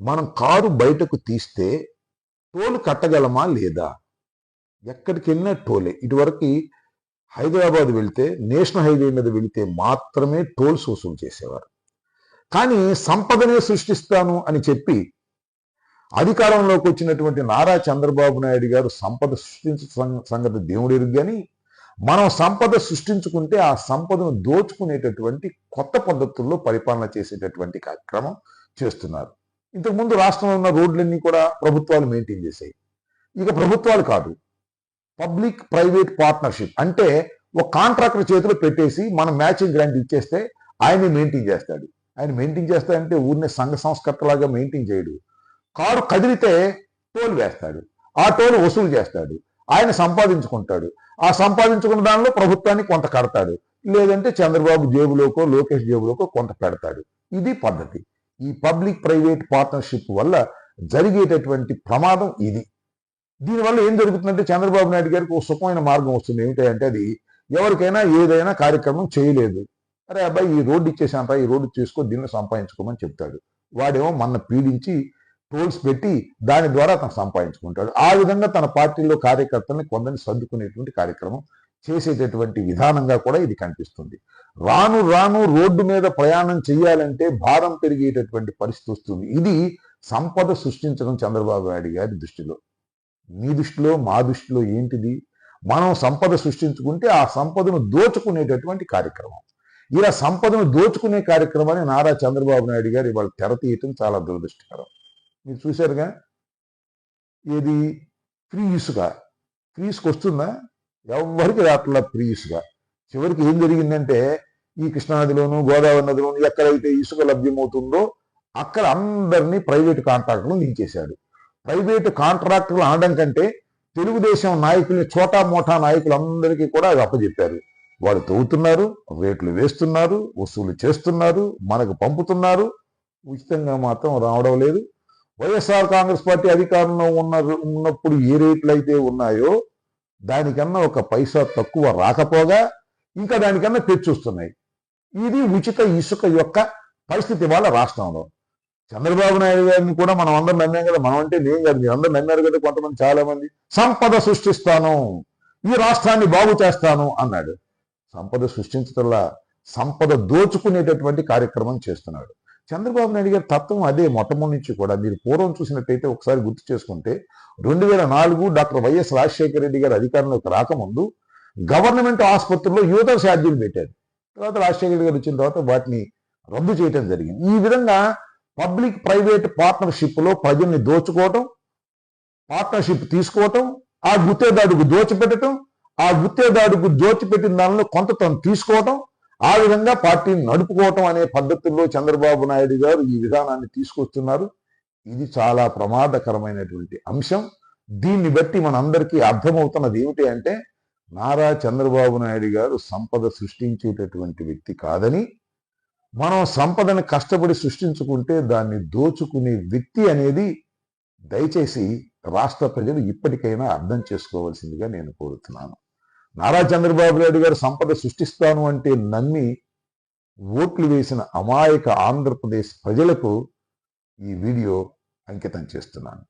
మనం కారు బయటకు తీస్తే టోలు కట్టగలమా లేదా? ఎక్కడికి వెళ్ళినా టోలే. ఇటువరకు హైదరాబాద్ వెళ్తే నేషనల్ హైవే మీద వెళితే మాత్రమే టోల్స్ వసూలు చేసేవారు. కానీ సంపదనే సృష్టిస్తాను అని చెప్పి అధికారంలోకి వచ్చినటువంటి నారా చంద్రబాబు నాయుడు గారు సంపద సృష్టించ సం- సంగతి దేవుడు ఎరుగు కానీ మనం సంపద సృష్టించుకుంటే ఆ సంపదను దోచుకునేటటువంటి కొత్త పద్ధతుల్లో పరిపాలన చేసేటటువంటి కార్యక్రమం చేస్తున్నారు. ఇంతకుముందు రాష్ట్రంలో ఉన్న రోడ్లన్నీ కూడా ప్రభుత్వాలు మెయింటైన్ చేసాయి ఇక ప్రభుత్వాలు కాదు. పబ్లిక్ ప్రైవేట్ పార్ట్నర్షిప్ అంటే ఒక కాంట్రాక్టర్ చేతిలో పెట్టేసి మనం మ్యాచింగ్ గ్రాంట్ ఇచ్చేస్తే ఆయన మెయింటైన్ చేస్తాడు. ఆయన మెయింటైన్ చేస్తాడంటే ఊరినే సంఘ సంస్కర్తలాగా మెయింటైన్ చేయడు. కారు కదిలితే టోల్ వేస్తాడు. ఆ టోల్ వసూలు చేస్తాడు. ఆయన సంపాదించుకుంటాడు. ఆ సంపాదించుకున్న దానిలో ప్రభుత్వానికి కొంత కడతాడు. లేదంటే చంద్రబాబు జేబులోకో లోకేష్ జేబులోకో కొంత పెడతాడు. ఇది పద్ధతి. ఈ పబ్లిక్ ప్రైవేట్ పార్ట్నర్షిప్ వల్ల జరిగేటటువంటి ప్రమాదం ఇది. దీనివల్ల ఏం జరుగుతుందంటే చంద్రబాబు నాయుడు గారికి ఒక సుఖమైన మార్గం వస్తుంది. ఏమిటంటే అది ఎవరికైనా ఏదైనా కార్యక్రమం చేయలేదు. అరే అబ్బాయి ఈ రోడ్డు ఇచ్చేసాంరా ఈ రోడ్డు చేసుకో దీన్ని సంపాదించుకోమని చెప్తాడు. వాడేమో మన పీడించి టోల్స్ పెట్టి దాని ద్వారా తను సంపాదించుకుంటాడు. ఆ విధంగా తన పార్టీలో కార్యకర్తల్ని కొందరిని సర్దుకునేటువంటి కార్యక్రమం చేసేటటువంటి విధానంగా కూడా ఇది కనిపిస్తుంది. రాను రాను రోడ్డు మీద ప్రయాణం చేయాలంటే భారం పెరిగేటటువంటి పరిస్థితి వస్తుంది. ఇది సంపద సృష్టించడం చంద్రబాబు నాయుడు గారి దృష్టిలో. మీ దృష్టిలో మా దృష్టిలో ఏంటిది? మనం సంపద సృష్టించుకుంటే ఆ సంపదను దోచుకునేటటువంటి కార్యక్రమం. ఇలా సంపదను దోచుకునే కార్యక్రమాన్ని నారా చంద్రబాబు నాయుడు గారు ఇవాళ తెర తీయటం చాలా దురదృష్టకరం. మీరు చూశారుగా? ఏది? ఫ్రీ ఇసుక ఫ్రీ ఇసుక వస్తుందా? ఎవరికి రాట్లా ఫ్రీ ఇసుక చివరికి ఏం జరిగిందంటే ఈ కృష్ణానదిలోను గోదావరి నదిలోను ఎక్కడైతే ఇసుక లభ్యమవుతుందో అక్కడ అందరినీ ప్రైవేటు కాంట్రాక్టర్లు నించేశాడు ప్రైవేటు కాంట్రాక్టర్లు అనడం కంటే తెలుగుదేశం నాయకుల్ని చోటా మోటా నాయకులందరికీ కూడా అది అప్పచెప్పారు వాళ్ళు తవ్వుతున్నారు రేట్లు వేస్తున్నారు వసూలు చేస్తున్నారు మనకు పంపుతున్నారు ఉచితంగా మాత్రం రావడం లేదు. వైఎస్ఆర్ కాంగ్రెస్ పార్టీ అధికారంలో ఉన్న ఉన్నప్పుడు ఏ రేట్లు అయితే ఉన్నాయో దానికన్నా ఒక పైసా తక్కువ రాకపోగా ఇంకా దానికన్నా తెచ్చొస్తున్నాయి. ఇది ఉచిత ఇసుక యొక్క పరిస్థితి వాళ్ళ రాష్ట్రంలో. చంద్రబాబు నాయుడు గారిని కూడా మనం అందరం నమ్మాం కదా మనం అంటే నేను కాదు మీరు అందరం నమ్మారు కదా కొంతమంది చాలా మంది సంపద సృష్టిస్తాను ఈ రాష్ట్రాన్ని బాగు చేస్తాను అన్నాడు. సంపద సృష్టించటంలా సంపద దోచుకునేటటువంటి కార్యక్రమం చేస్తున్నాడు. చంద్రబాబు నాయుడు గారి తత్వం అదే మొట్టమొదటి నుంచి కూడా. మీరు పూర్వం చూసినట్టయితే ఒకసారి గుర్తు చేసుకుంటే రెండు వేల నాలుగు డాక్టర్ వైఎస్ రాజశేఖర రెడ్డి గారు అధికారంలోకి రాకముందు గవర్నమెంట్ ఆసుపత్రుల్లో యువత ఛార్జీలు పెట్టారు. తర్వాత రాజశేఖర రెడ్డి గారు వచ్చిన తర్వాత వాటిని రద్దు చేయడం జరిగింది. ఈ విధంగా పబ్లిక్ ప్రైవేట్ పార్ట్నర్షిప్లో ప్రజల్ని దోచుకోవటం పార్ట్నర్షిప్ తీసుకోవటం ఆ గుత్తేదాడుకు దోచిపెట్టడం ఆ గుత్తేదాడుకు దోచిపెట్టిన దానిలో కొంత తను తీసుకోవటం ఆ విధంగా పార్టీని నడుపుకోవటం అనే పద్ధతుల్లో చంద్రబాబు నాయుడు గారు ఈ విధానాన్ని తీసుకొస్తున్నారు. ఇది చాలా ప్రమాదకరమైనటువంటి అంశం. దీన్ని బట్టి మనందరికీ అర్థమవుతున్నది ఏమిటి అంటే నారా చంద్రబాబు నాయుడు గారు సంపద సృష్టించేటటువంటి వ్యక్తి కాదని మనం సంపదను కష్టపడి సృష్టించుకుంటే దాన్ని దోచుకునే వ్యక్తి అనేది దయచేసి రాష్ట్ర ప్రజలు ఇప్పటికైనా అర్థం చేసుకోవాల్సిందిగా నేను కోరుతున్నాను. నారా చంద్రబాబు నాయుడు గారు సంపద సృష్టిస్తాను అంటే నమ్మి ఓట్లు వేసిన అమాయక ఆంధ్రప్రదేశ్ ప్రజలకు ఈ వీడియో అంకితం చేస్తున్నాను.